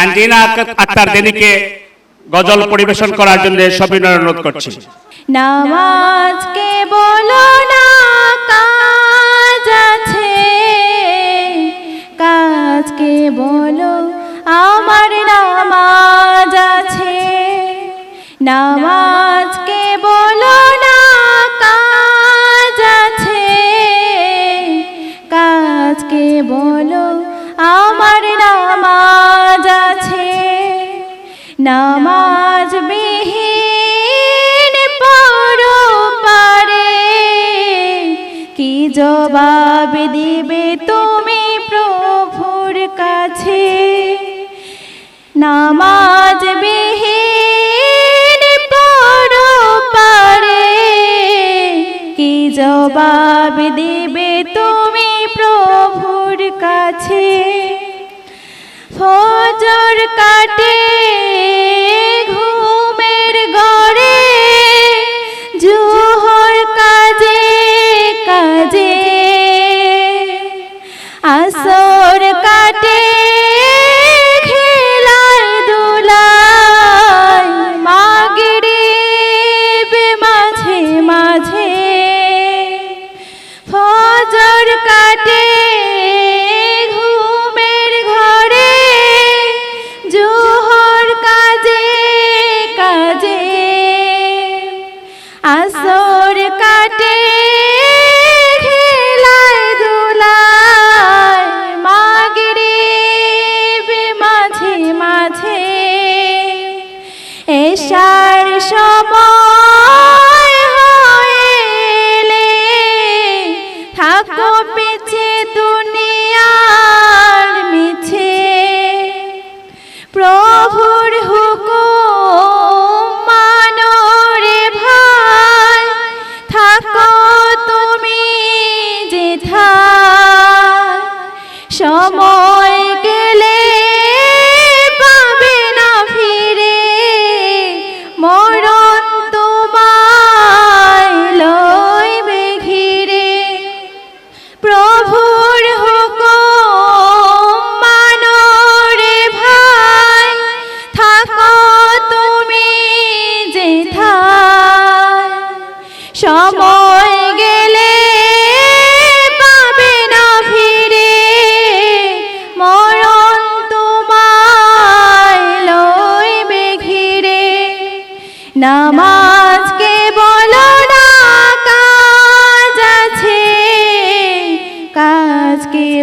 তানজিনা আক্তার দেনিকে গজল পরিবেশন করার জন্য সবিনয় অনুরোধ করছি। নামাজকে বলো না কাজ আছে কাজকে বলো আমার নামাজ আছে। নামাজকে নামাজ বিহীন পড়ো পারে। কি জবাব দিবে তুমি প্রভুর কাছে? নামাজ বিহীন পড়ো পারে। কি জবাব দিবে তুমি প্রভুর কাছে? ফজর কাটে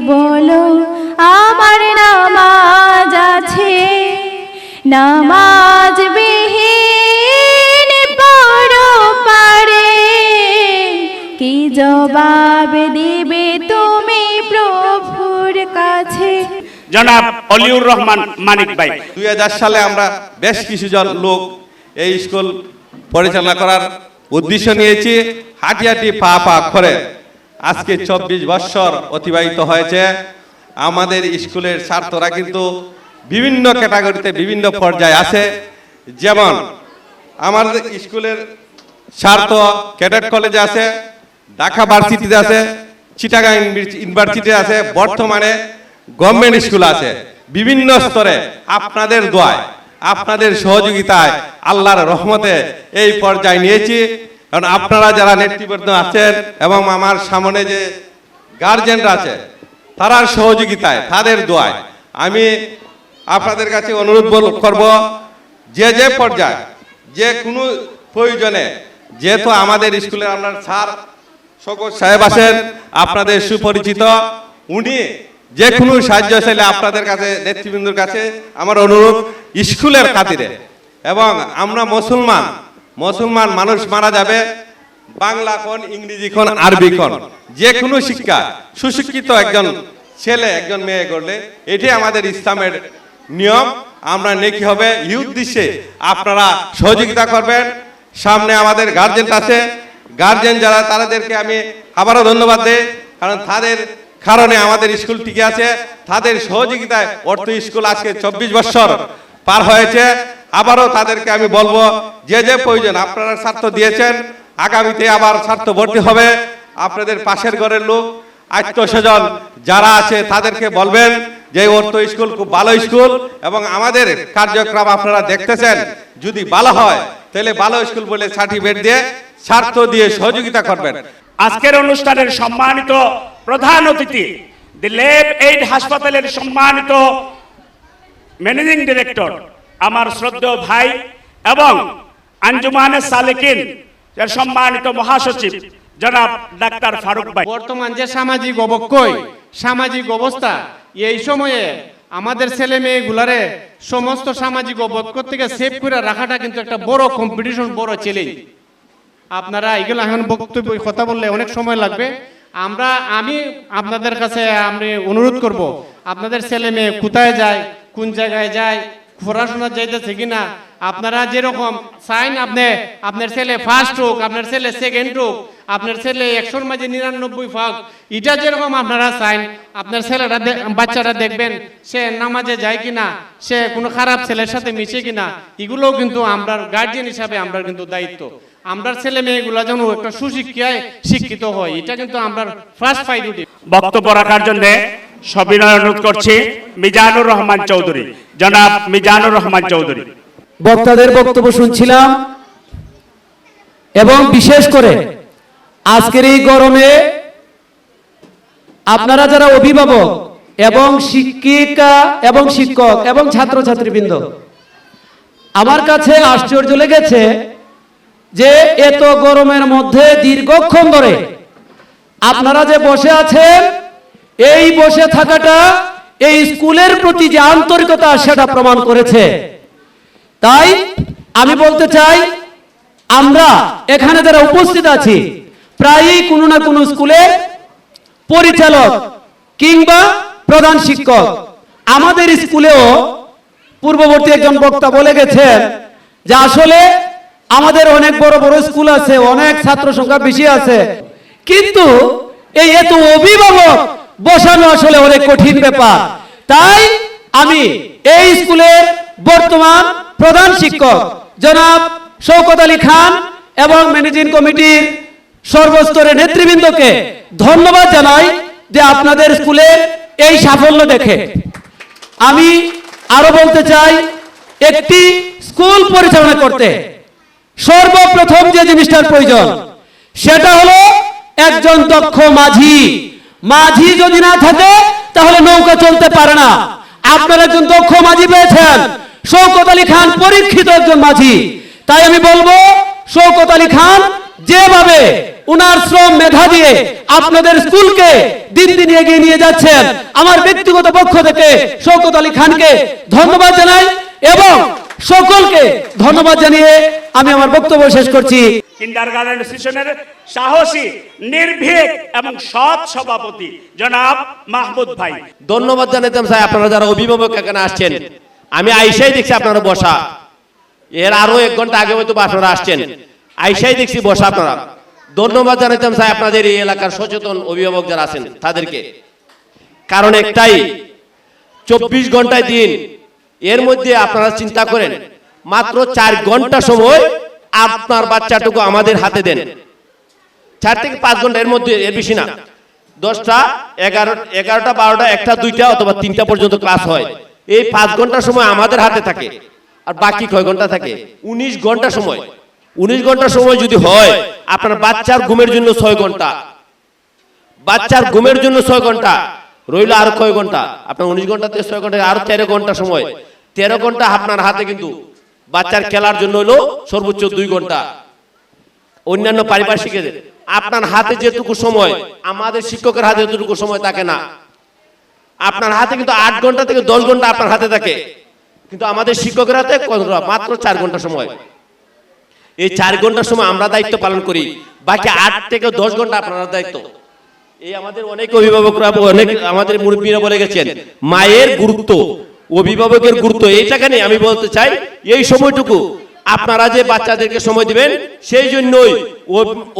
বলো আমার নামাজ আছে। নামাজ বিহীন পড়ো পারে। কি জবাব দিবে তুমি প্রভুর কাছে? জনাব অলিউর রহমান মানিক ভাই। দুই হাজার সালে আমরা বেশ কিছু জন লোক এই স্কুল পরিচালনা করার উদ্দেশ্য নিয়েছি। হাঁটি হাঁটি পা পা করে আজকে চব্বিশ বৎসর অতিবাহিত হয়েছে। আমাদের স্কুলের ছাত্ররা কিন্তু বিভিন্ন ক্যাটাগরিতে বিভিন্ন পর্যায়ে আছে। যেমন আমাদের স্কুলের ছাত্র ক্যাডেট কলেজে আছে, ঢাকা ভার্সিটিতে আছে, চিটাগাং ইউনিভার্সিটি আছে, বর্তমানে গভর্নমেন্ট স্কুল আছে। বিভিন্ন স্তরে আপনাদের দোয়ায়, আপনাদের সহযোগিতায় আল্লাহর রহমতে এই পর্যায়ে নিয়েছি। কারণ আপনারা যারা নেতৃবৃন্দ আছেন এবং আমার সামনে যে গার্জেনরা আছে তারার সহযোগিতায়, তাদের দোয়ায় আমি আপনাদের কাছে অনুরোধ করব, যে যে পর্যায়ে, যে কোনো প্রয়োজনে, যেহেতু আমাদের স্কুলে আপনার স্যার শকত সাহেব আছেন, আপনাদের সুপরিচিত, উনি যে কোনো সাহায্য চাইলে আপনাদের কাছে, নেতৃবৃন্দর কাছে আমার অনুরোধ, স্কুলের খাতিরে। এবং আমরা মুসলমান মুসলমান মানুষ মারা যাবে। বাংলা কোন ইংরেজি কোন আরবি কোন যে কোনো শিক্ষা। সুশিক্ষিত একজন ছেলে একজন মেয়ে করলে এটি আমাদের ইসলামের নিয়ম। আমরা নেকি হবে এই উদ্দেশ্যে আপনারা সহযোগিতা করবেন। সামনে আমাদের গার্জেন আছে। গার্জেন যারা তাদেরকে আমি আবারও ধন্যবাদ দেই। কারণ তাদের কারণে আমাদের স্কুল টিকে আছে। তাদের সহযোগিতায় অর্থ স্কুল আজকে চব্বিশ বছর পার হয়েছে। আবারও তাদেরকে আমি বলব, যে যে প্রয়োজন আপনারা স্বার্থ দিয়েছেন, আগামীতে আবার স্বার্থ ভর্তি হবে। আপনাদের পাশের ঘরের লোক আত্মস্বজন যারা আছে, তাদেরকে বলবেন যে অর্থ স্কুল খুব ভালো স্কুল এবং আমাদের কার্যক্রম আপনারা দেখতেছেন। যদি ভালো হয়, তাহলে ভালো স্কুল বলে সার্টিফিকেট দিয়ে স্বার্থ দিয়ে সহযোগিতা করবেন। আজকের অনুষ্ঠানের সম্মানিত প্রধান অতিথি দি লেব এইড হাসপাতালের সম্মানিত ম্যানেজিং ডিরেক্টর আমার শ্রদ্ধেয় ভাই এবং আঞ্জুমানে সালেকিন, এর সম্মানিত মহাসচিব, জনাব ডাক্তার ফারুক ভাই। বর্তমান যে সামাজিক অবক্ষয়, সামাজিক অবস্থা, এই সময়ে আমাদের ছেলে মেয়েগুলারে সমস্ত সামাজিক অবক্ষয় থেকে সেভ করে রাখাটা কিন্তু একটা বড় কম্পিটিশন বড় চ্যালেঞ্জ আপনারা এগুলো এখন বক্তব্য, কথা বললে অনেক সময় লাগবে। আমরা, আমি আপনাদের কাছে, আমি অনুরোধ করব, আপনাদের ছেলে মেয়ে কোথায় যায়, কোন জায়গায় যায় পড়াশোনা যাইতেছে কিনা? আপনারা যেরকম চাইন আপনি, আপনার ছেলে ফার্স্ট হোক, আপনার ছেলে সেকেন্ড হোক, আপনার ছেলে একশোর মাঝে নিরানব্বই ফাঁক এটা যেরকম আপনারা চাইন আপনার ছেলেরা বাচ্চারা দেখবেন, সে নামাজে যায় কিনা, সে কোনো খারাপ ছেলের সাথে মিশে কিনা, এগুলোও কিন্তু আমরা গার্জিয়ান হিসাবে আমরা কিন্তু দায়িত্ব। আমরা ছেলে মেয়েগুলো যেন একটা সুশিক্ষায় শিক্ষিত হয়, এটা কিন্তু আমরা ফার্স্ট প্রায়োরিটি বক্তব্য রাখার জন্য সবিনয় অনুরোধ করছি মিজানুর রহমান চৌধুরী। জনাব মিজানুর রহমান চৌধুরী। বক্তাদের বক্তব্য শুনছিলাম এবং বিশেষ করে আজকের এই গরমে আপনারা যারা অভিভাবক এবং শিক্ষিকা এবং শিক্ষক এবং ছাত্রছাত্রীবৃন্দ, আমার কাছে আশ্চর্য লেগেছে যে এত গরমের মধ্যে দীর্ঘক্ষণ ধরে আপনারা যে বসে আছেন এই বসে থাকাটা এই স্কুলের প্রতি যে আন্তরিকতা, সেটা প্রমাণ করেছে। তাই আমি বলতে চাই, আমরা এখানে যারা উপস্থিত আছি, প্রায়ই কোনো না কোনো স্কুলের পরিচালক কিংবা প্রধান শিক্ষক আমাদের স্কুলেও পূর্ববর্তী একজন বক্তা বলে গেছেন যে আসলে আমাদের অনেক বড় বড় স্কুল আছে, অনেক ছাত্র সংখ্যা বেশি আছে। কিন্তু এই এত অভিভাবক বসানো আসলে অনেক কঠিন ব্যাপার। তাই আমি এই স্কুলের বর্তমান প্রধান শিক্ষক, জনাব শৌকত আলী খান এবং ম্যানেজিং কমিটির সর্বস্তরের নেতৃবৃন্দকে ধন্যবাদ জানাই যে আপনাদের স্কুলের এই সাফল্য দেখে। আমি আরও বলতে চাই, একটি স্কুল পরিচালনা করতে সর্বপ্রথম যে জিনিসটার প্রয়োজন, সেটা হলো একজন দক্ষ মাঝি। মাঝি যদি না থাকে, তাহলে নৌকা চলতে পারে না। আপনারা একজন দক্ষ মাঝি পেয়েছেন। শৌকত আলী খান পরীক্ষিত একজন মাঝি। তাই আমি বলব শৌকত আলী খান যেভাবে উনার শ্রম মেধা দিয়ে আপনাদের স্কুলকে দিন দিন এগিয়ে নিয়ে যাচ্ছেন, আমার ব্যক্তিগত পক্ষ থেকে শৌকত আলী খানকে ধন্যবাদ জানাই এবং সকলকে ধন্যবাদ জানিয়ে আমি আমার বক্তব্য শেষ করছি। সাহসী নির্ভীক এবং সৎ সভাপতি জনাব মাহমুদ ভাই। ধন্যবাদ জানাতাম স্যার আপনারা যারা অভিভাবক এখানে আসছেন। আমি আইসাই দেখছি আপনারা বসা। এর আরও এক ঘণ্টা আগে হয়তো বা আপনারা আসছেন। আইসাই দেখছি বসা আপনারা। ধন্যবাদ জানাতাম স্যার আপনাদের এই এলাকার সচেতন অভিভাবক যারা আছেন তাদেরকে। কারণ একটাই চব্বিশ ঘন্টায় দিন এর মধ্যে আপনারা চিন্তা করেন, মাত্র চার ঘণ্টা সময় আপনার বাচ্চাটুকু আমাদের হাতে দেন। চার থেকে পাঁচ ঘণ্টা এর মধ্যে, এর বেশি না। দশটা, এগারো, এগারোটা, বারোটা, একটা, দুইটা অথবা তিনটা পর্যন্ত ক্লাস হয়। এই পাঁচ ঘণ্টা সময় আমাদের হাতে থাকে আর বাকি কয় ঘণ্টা থাকে? উনিশ ঘণ্টা সময়। উনিশ ঘণ্টা সময় যদি হয়, আপনার বাচ্চার ঘুমের জন্য ছয় ঘণ্টা। বাচ্চার ঘুমের জন্য ছয় ঘণ্টা। রইল আর কয় ঘণ্টা? আপনার উনিশ ঘণ্টা থেকে ছয় ঘণ্টা, আর তেরো ঘণ্টা সময়। তেরো ঘণ্টা আপনার হাতে কিন্তু বাচ্চার খেলার জন্য হলো সর্বোচ্চ দুই ঘণ্টা। অন্যান্য পারিপার্শ্বিকের আপনার হাতে যেটুকু সময় আমাদের শিক্ষকের হাতে যেটুকু সময় থাকে না। আপনার হাতে কিন্তু আট ঘণ্টা থেকে দশ ঘণ্টা আপনার হাতে থাকে। কিন্তু আমাদের শিক্ষকের হাতে মাত্র চার ঘণ্টা সময়। এই চার ঘণ্টার সময় আমরা দায়িত্ব পালন করি। বাকি আট থেকে দশ ঘণ্টা আপনার দায়িত্ব। এই আমাদের অনেক অভিভাবকরা অনেক আমাদের মুরব্বীরা বলে গেছেন মায়ের গুরুত্ব। অভিভাবকের গুরুত্ব এইটাখানে আমি বলতে চাই এই সময়টুকু আপনারা যে বাচ্চাদেরকে সময় দিবেন সেই জন্যই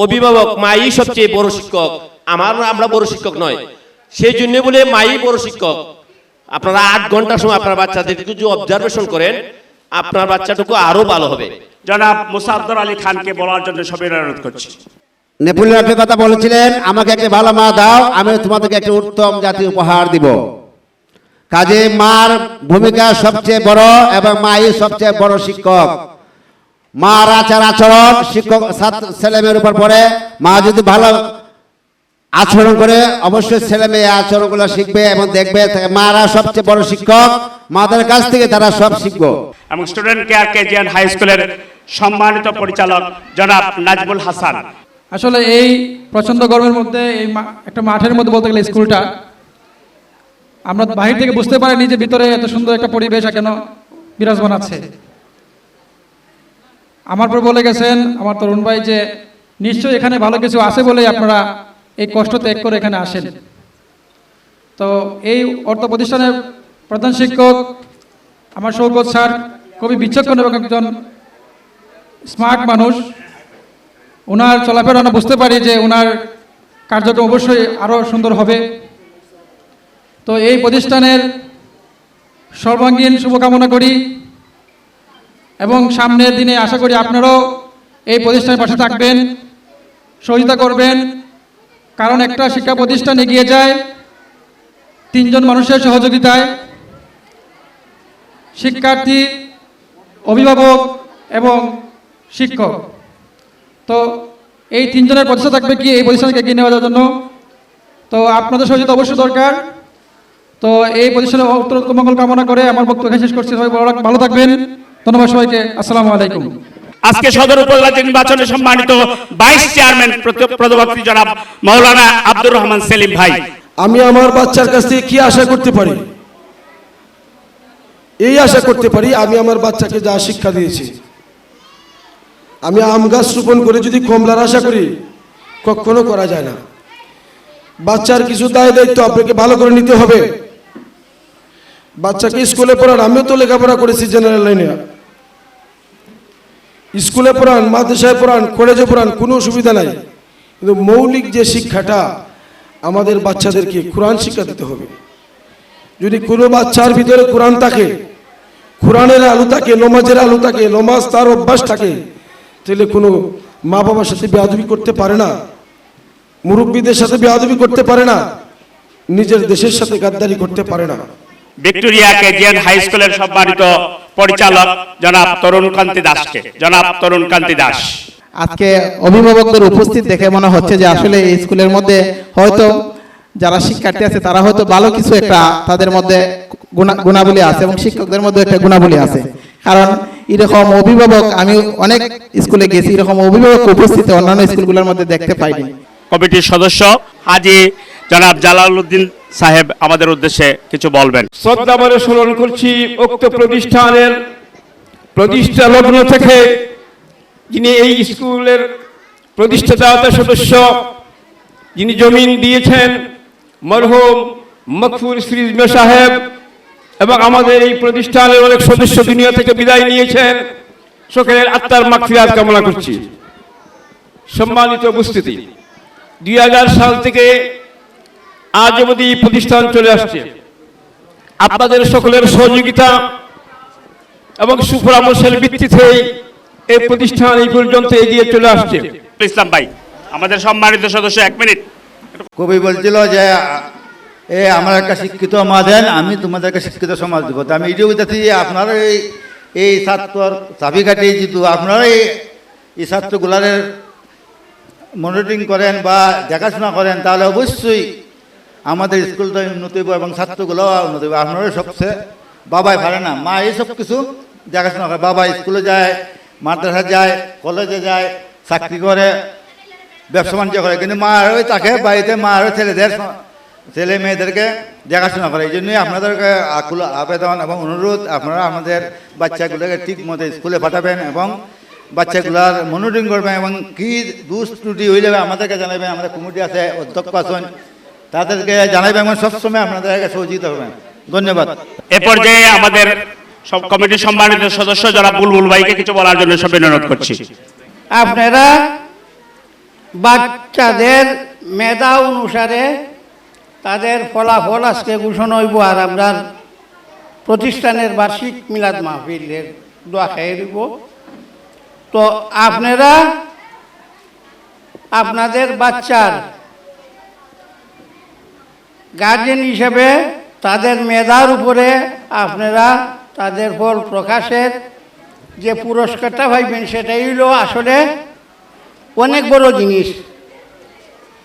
অভিভাবক মাই সবচেয়ে বড় শিক্ষক। আমার আমরা বড় শিক্ষক নয়। সেই জন্য বলে মাই বড় শিক্ষক। আপনারা আট ঘণ্টা সময় আপনার বাচ্চাদের যদি অবজারভেশন করেন আপনার বাচ্চাটুকু আরও ভালো হবে। জনাব মুসাদ্দর আলী খানকে বলার জন্য সবিনয় অনুরোধ করছি। নেপোলিয়ন একটা কথা বলেছিলেন আমাকে একটা ভালো মা দাও আমি তোমাদেরকে একটা উত্তম জাতীয় উপহার দিব। কাজে মার ভূমিকা সবচেয়ে বড় এবং মাই সবচেয়ে বড় শিক্ষক। মার আচার আচরণ শিক্ষক ছাত্র ছেলে উপর পড়ে। মা যদি ভালো আচরণ করে অবশ্যই ছেলে মেয়ে আচরণগুলো শিখবে এবং দেখবে মারা সবচেয়ে বড় শিক্ষক। মাদের কাছ থেকে তারা সব শিখব। এবং স্টুডেন্ট কেয়ার কেজিএন হাই স্কুলের সম্মানিত পরিচালক জনাব নাজমুল হাসান। আসলে এই প্রচণ্ড গরমের মধ্যে এই মা- একটা মাঠের মধ্যে বলতে গেলে স্কুলটা আমরা বাহির থেকে বুঝতে পারিনি যে ভিতরে এত সুন্দর একটা পরিবেশ কেন বিরাজমান আছে। আমার পর বলে গেছেন আমার তরুণ ভাই যে নিশ্চয়ই এখানে ভালো কিছু আছে বলেই আপনারা এই কষ্ট ত্যাগ করে এখানে আসেন। তো এই অর্থ প্রতিষ্ঠানের প্রধান শিক্ষক আমার সৌগত স্যার খুবই বিচক্ষণ এবং একজন স্মার্ট মানুষ। ওনার চলাফেরা আমরা বুঝতে পারি যে ওনার কার্যক্রম অবশ্যই আরও সুন্দর হবে। তো এই প্রতিষ্ঠানের সর্বাঙ্গীন শুভকামনা করি এবং সামনের দিনে আশা করি আপনারাও এই প্রতিষ্ঠানের পাশে থাকবেন, সহযোগিতা করবেন। কারণ একটা শিক্ষা প্রতিষ্ঠান এগিয়ে যায়, তিনজন মানুষের সহযোগিতায়। শিক্ষার্থী, অভিভাবক এবং শিক্ষক। তো এই তিনজনের প্রচেষ্টা থাকবে কি এই প্রতিষ্ঠানকে এগিয়ে নেওয়ার জন্য? তো আপনাদের সহযোগিতা অবশ্যই দরকার। তো এই উত্তর মঙ্গল কামনা করে আমার বক্তব্য শেষ করছি। সবাই ভালো- ভালো থাকবেন। ধন্যবাদ সবাইকে। আসসালামু আলাইকুম। আজকে সদর উপজেলা নির্বাচনে সম্মানিত ভাইস চেয়ারম্যান প্রধানমন্ত্রী জনাব মৌলানা আব্দুর রহমান সেলিম ভাই। আমি আমার বাচ্চার কাছ থেকে কি আশা করতে পারি? এই আশা করতে পারি আমি আমার বাচ্চাকে যা শিক্ষা দিয়েছি। আমি আম গাছ রোপণ করে যদি কমলার আশা করি কখনো করা যায় না। বাচ্চার কিছু দায় দায়িত্ব আপনাকে ভালো করে নিতে হবে। বাচ্চাকে স্কুলে পড়ান, আমিও তো লেখাপড়া করেছি জেনারেল লাইনে স্কুলে পড়ান, মাদ্রাসায় পড়ান কলেজে পড়ান, কোনো অসুবিধা নাই। কিন্তু মৌলিক যে শিক্ষাটা আমাদের বাচ্চাদেরকে কোরআন শিক্ষা দিতে হবে। যদি কোনো বাচ্চার ভিতরে কোরআন থাকে, কোরআনের আলু থাকে, নমাজের আলু থাকে, নমাজ তার অভ্যাস থাকে, তাহলে কোনো মা বাবার সাথে বেয়াদবি করতে পারে না, মুরব্বীদের সাথে বেয়াদবি করতে পারে না, নিজের দেশের সাথে গাদ্দারি করতে পারে না। ভিক্টোরিয়া কেজিএন হাই স্কুলের সম্মানিত পরিচালক জনাব তরুণ কান্তি দাসকে। জনাব তরুণ কান্তি দাস। আজকে অভিভাবকদের উপস্থিত দেখে মনে হচ্ছে যে আসলে এই স্কুলের মধ্যে হয়তো যারা শিক্ষার্থী আছে, তারা হয়তো ভালো কিছু একটা তাদের মধ্যে গুণাবলী আছে এবং শিক্ষকদের মধ্যে একটা গুণাবলী আছে। কারণ এরকম অভিভাবক, আমি অনেক স্কুলে গেছি, এরকম অভিভাবক উপস্থিত অন্যান্য স্কুলগুলোর মধ্যে দেখতে পাইনি। কমিটির সদস্য হাজি জনাব জালালউদ্দিন সাহেব আমাদের উদ্দেশ্যে কিছু বলবেন। শ্রদ্ধা বলে স্মরণ করছি, উক্ত প্রতিষ্ঠানের প্রতিষ্ঠা লগ্ন থেকে যিনি এই স্কুলের প্রতিষ্ঠাতা সদস্য, যিনি জমিন দিয়েছেন, মরহুম মকফুর শ্রীজম সাহেব এবং আমাদের এই প্রতিষ্ঠানের অনেক সদস্য দুনিয়া থেকে বিদায় নিয়েছেন। সকলের আত্মার মাগফিরাত কামনা করছি। সম্মানিত উপস্থিতি। দুই সাল থেকে আজ অবধি প্রতিষ্ঠান চলে আসছে। আপনাদের সকলের সহযোগিতা এবং সুপরামর্শের ভিত্তিতে এই প্রতিষ্ঠান এই পর্যন্ত এগিয়ে চলে আসছে। ইসলাম ভাই আমাদের সম্মানিত সদস্য এক মিনিট। কবি বলছিল যে এ আমার একটা শিক্ষিত মা দেন আমি তোমাদেরকে শিক্ষিত সমাজ দেবো। তো আমি এটাও বলতেছি যে আপনারা এই এই ছাত্রর চাবিকাঠি যেহেতু আপনারা এই এই ছাত্রগুলারের মনিটরিং করেন বা দেখাশোনা করেন, তাহলে অবশ্যই আমাদের স্কুলটা উন্নত হইব এবং ছাত্রগুলোও উন্নত হইব। আপনারা সবচেয়ে বাবাই পারে না। মা এই সব কিছু দেখাশোনা করে। বাবা স্কুলে যায়, মাদ্রাসা যায়, কলেজে যায়, চাকরি করে, ব্যবসা বাণিজ্য করে। কিন্তু মা আরও তাকে বাড়িতে মা আরও ছেলেদের ছেলে মেয়েদেরকে দেখাশোনা করে। এই জন্যই আপনাদেরকে আকুল আবেদন এবং অনুরোধ আপনারা আমাদের বাচ্চাগুলোকে ঠিক মতো স্কুলে পাঠাবেন এবং বাচ্চাগুলার মনিটরিং করবেন এবং কী দুষ ত্রুটি হইলে আমাদেরকে জানাবেন আমাদের কমিটি আছে অধ্যক্ষ আছেন তাদেরকে জানাবেন এবং সবসময় আপনাদের আপনাদেরকে সহযোগিতা করবেন ধন্যবাদ। এ পর্যায়ে আমাদের সব কমিটির সম্মানিত সদস্য যারা বুলবুল ভাইকে কিছু বলার জন্য সব অনুরোধ করছি। আপনারা বাচ্চাদের মেধা অনুসারে তাদের ফলাফল আজকে ঘোষণা হইব আর আপনার প্রতিষ্ঠানের বার্ষিক মিলাদ মাহফিলের দোয়া খাইয়ে দিব। তো আপনারা আপনাদের বাচ্চার গার্জেন হিসেবে তাদের মেধার উপরে আপনারা তাদের ফল প্রকাশের যে পুরস্কারটা পাইবেন সেটাই হলো আসলে অনেক বড় জিনিস।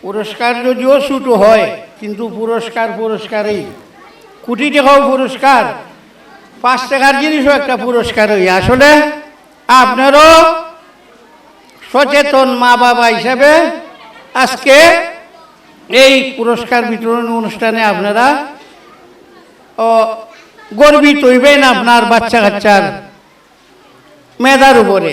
পুরস্কার যদিও ছোটো হয়, কিন্তু পুরস্কার পুরস্কারই। কোটি টাকাও পুরস্কার, পাঁচ টাকার জিনিসও একটা পুরস্কার হই আসলে আপনারও সচেতন মা বাবা হিসাবে আজকে এই পুরস্কার বিতরণ অনুষ্ঠানে আপনারা গর্বিত হইবেন আপনার বাচ্চা কাচ্চার মেধার উপরে।